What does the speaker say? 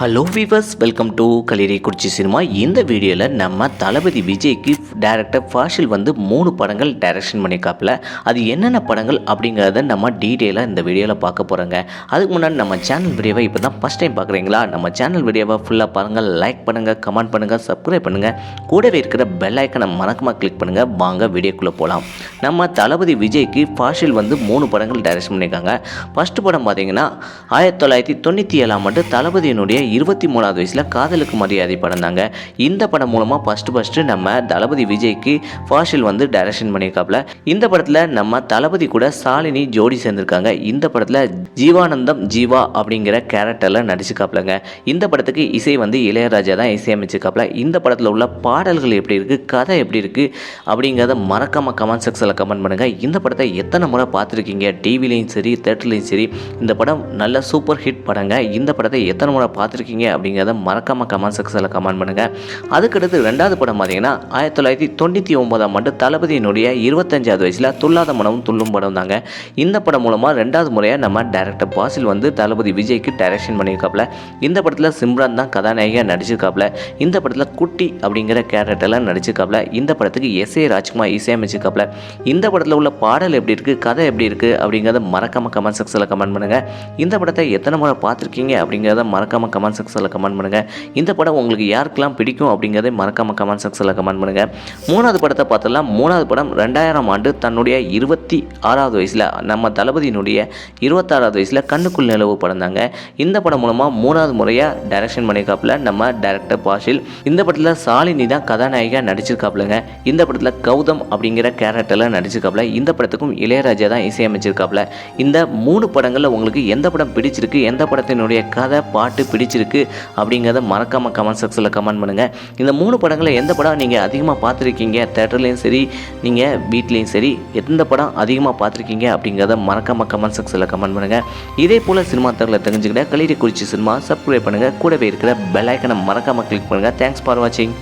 Hello viewers welcome to Kaliri Kurichi cinema இந்த வீடியோவில் நம்ம தளபதி விஜய்க்கு டேரக்டர் ஃபாஷில் வந்து மூணு படங்கள் டைரக்ஷன் பண்ணியிருக்காப்புல. அது என்னென்ன படங்கள் அப்படிங்கிறத நம்ம டீட்டெயிலாக இந்த வீடியோவில் பார்க்க போகிறோங்க அதுக்கு முன்னாடி நம்ம சேனல் வீடியோவை இப்போ தான் ஃபஸ்ட் டைம் பார்க்குறீங்களா? நம்ம சேனல் வீடியோவை ஃபுல்லாக பாருங்கள் லைக் பண்ணுங்கள் கமெண்ட் பண்ணுங்கள் சப்ஸ்கிரைப் பண்ணுங்கள் கூடவே இருக்கிற பெல் ஐக்கனை மறக்காம கிளிக் பண்ணுங்கள் வாங்க வீடியோக்குள்ளே போகலாம் நம்ம தளபதி விஜய்க்கு ஃபாஷில் வந்து மூணு படங்கள் டைரக்ஷன் பண்ணியிருக்காங்க. ஃபஸ்ட்டு படம் பார்த்தீங்கன்னா ஆயிரத்தி தொள்ளாயிரத்தி தொண்ணூற்றி ஏழாம் ஆண்டு தளபதியினுடைய இருபத்தி மூணாவது வயசில் காதலுக்கு மரியாதை படம் தாங்க இந்த படம் மூலமாக ஃபஸ்ட்டு ஃபஸ்ட்டு நம்ம தளபதி விஜய்க்கு ஃபாஷில் வந்து டைரக்ஷன் பண்ணியிருக்காப்புல. இந்த படத்தில் நம்ம தளபதி கூட சாலினி ஜோடி சேர்ந்திருக்காங்க. இந்த படத்தில் ஜீவானந்தம் ஜீவா அப்படிங்கிற கேரக்டரில் நடிச்சுக்காப்புலங்க இந்த படத்துக்கு இசை வந்து இளையராஜா தான் இசையமைச்சிருக்காப்ல இந்த படத்தில் உள்ள பாடல்கள் எப்படி இருக்குது கதை எப்படி இருக்குது அப்படிங்கிறத மறக்காம கமெண்ட் செக்ஷனில் கமெண்ட் பண்ணுங்கள் இந்த படத்தை எத்தனை முறை பார்த்துருக்கீங்க? டிவிலையும் சரி தேட்டர்லையும் சரி இந்த படம் நல்ல சூப்பர் ஹிட் படங்க. இந்த படத்தை எத்தனை முறை பார்த்துருக்கீங்க அப்படிங்கிறத மறக்காம கமெண்ட் செக்ஷனில் கமெண்ட் பண்ணுங்கள் அதுக்கடுத்து ரெண்டாவது படம் பார்த்தீங்கன்னா ஆயிரத்தி தொள்ளாயிரத்தி தொண்ணூற்றி ஒன்பதாம் ஆண்டு தளபதியினுடைய இருபத்தஞ்சாவது வயசில் துல்லாத மனமும் துள்ளும் படம் தாங்க. இந்த படம் மூலமாக ரெண்டாவது முறையாக நம்ம டேரக்டர் பாசில் வந்து தளபதி விஜய்க்கு டைரக்ஷன் பண்ணியிருக்காப்புல. இந்த படத்தில் சிம்ரான் தான் கதாநாயகியாக நடிச்சிருக்காப்புல. இந்த படத்தில் குட்டி அப்படிங்கிற கேரக்டர்லாம் நடிச்சிருக்காப்புல. இந்த படத்துக்கு எஸ் ஏ ராஜ்குமார் இசையமைச்சிருக்காப்புல. இந்த படத்தில் உள்ள பாடல் எப்படி இருக்குது கதை எப்படி இருக்குது அப்படிங்கிறத மறக்காம கமெண்ட் செக்ஷனில் கமெண்ட் பண்ணுங்கள் இந்த படத்தை எத்தனை முறை பார்த்துருக்கீங்க அப்படிங்கிறத மறக்காம கமெண்ட் செக்ஷனில் கமெண்ட் பண்ணுங்கள் இந்த படம் உங்களுக்கு யாருக்கெல்லாம் பிடிக்கும் அப்படிங்கிறத மறக்காம கமெண்ட் செக்ஷனில் கமெண்ட் பண்ணுங்கள் மூணாவது படத்தை பார்த்தலாம் மூணாவது படம் ரெண்டாயிரம் ஆண்டு தன்னுடைய இருபத்தி ஆறாவது வயசில் நம்ம தளபதியினுடைய இருபத்தாறாவது வயசில் கண்ணுக்குள் நிலவு படம் தாங்க இந்த படம் மூலமாக மூணாவது முறையாக டைரக்ஷன் பண்ணியிருக்காப்புல நம்ம டேரக்டர் பாஷில். இந்த படத்தில் சாலினி தான் கதாநாயகியாக நடிச்சிருக்காப்புலங்க. இந்த படத்தில் கௌதம் அப்படிங்கிற கேரக்டரில் நடிச்சிருக்காப்புல. இந்த படத்துக்கும் இளையராஜா தான் இசையமைச்சிருக்காப்புல. இந்த மூணு படங்களில் உங்களுக்கு எந்த படம் பிடிச்சிருக்கு? எந்த படத்தினுடைய கதை பாட்டு பிடிச்சிருக்கு அப்படிங்கிறத மறக்காமல் கமெண்ட் செக்ஷனில் கமெண்ட் பண்ணுங்கள் இந்த மூணு படங்களில் எந்த படம் நீங்கள் அதிகமாக பார்த்துருக்கீங்க? தேட்டர்லேயும் சரி நீங்கள் வீட்லேயும் சரி எந்த படம் அதிகமாக பார்த்துருக்கீங்க அப்படிங்கிறத மறக்காமல் கமெண்ட் செக்ஷனில் கமெண்ட் பண்ணுங்கள் இதே போல் சினிமா தகவலை தெரிஞ்சுக்கிட்ட கலிடி குறிச்சி சினிமா சப்ஸ்கிரைப் பண்ணுங்கள் கூடவே இருக்கிற பெல் ஐக்கனை மறக்காமல் கிளிக் பண்ணுங்கள் தேங்க்ஸ் ஃபார் வாட்சிங்